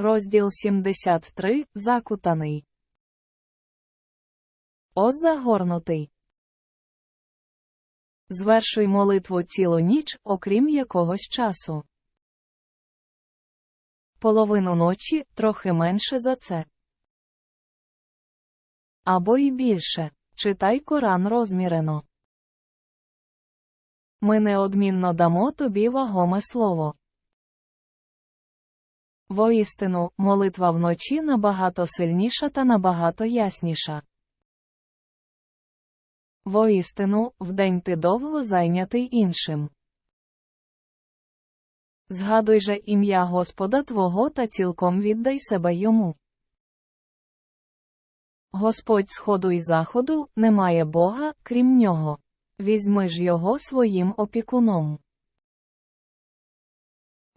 Розділ 73 Закутаний. О загорнутий. Звершуй молитву цілу ніч, окрім якогось часу. Половину ночі трохи менше за це. Або й більше. Читай Коран розмірено. Ми неодмінно дамо тобі вагоме слово. Воістину, молитва вночі набагато сильніша та набагато ясніша. Воістину, вдень ти довго зайнятий іншим. Згадуй же ім'я Господа Твого та цілком віддай себе йому. Господь сходу і заходу, немає Бога, крім нього. Візьми ж його своїм опікуном.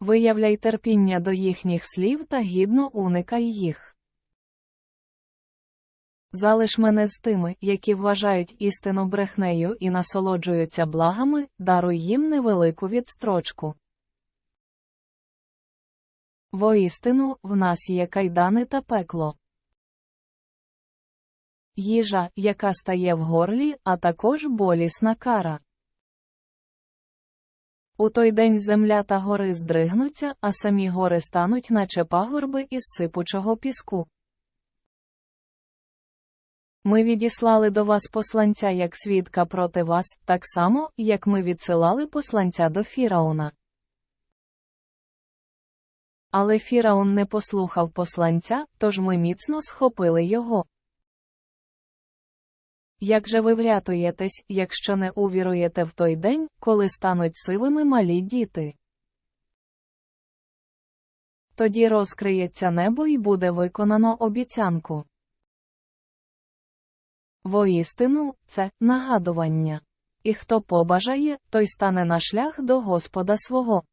Виявляй терпіння до їхніх слів та гідно уникай їх. Залиш мене з тими, які вважають істину брехнею і насолоджуються благами, даруй їм невелику відстрочку. Воістину, в нас є кайдани та пекло. Їжа, яка стає в горлі, а також болісна кара. У той день земля та гори здригнуться, а самі гори стануть, наче пагорби із сипучого піску. Ми відіслали до вас посланця як свідка проти вас, так само, як ми відсилали посланця до Фірауна. Але Фіраун не послухав посланця, тож ми міцно схопили його. Як же ви врятуєтесь, якщо не увіруєте в той день, коли стануть сивими малі діти? Тоді розкриється небо і буде виконано обіцянку. Воістину, це нагадування. І хто побажає, той стане на шлях до Господа свого.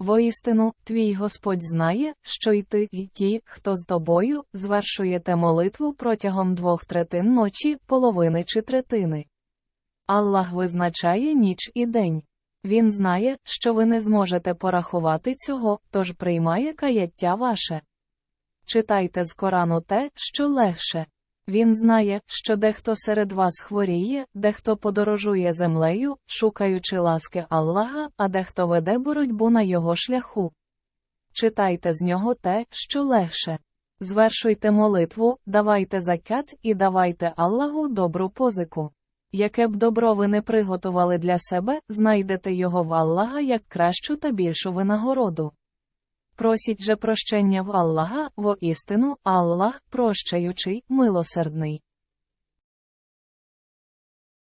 Воістину, твій Господь знає, що й ти, і ті, хто з тобою, звершуєте молитву протягом двох третин ночі, половини чи третини. Аллах визначає ніч і день. Він знає, що ви не зможете порахувати цього, тож приймає каяття ваше. Читайте з Корану те, що легше. Він знає, що дехто серед вас хворіє, дехто подорожує землею, шукаючи ласки Аллаха, а дехто веде боротьбу на його шляху. Читайте з нього те, що легше. Звершуйте молитву, давайте закят і давайте Аллаху добру позику. Яке б добро ви не приготували для себе, знайдете його в Аллаха як кращу та більшу винагороду. Просіть же прощення в Аллаха, во істину, Аллах, прощаючий, милосердний.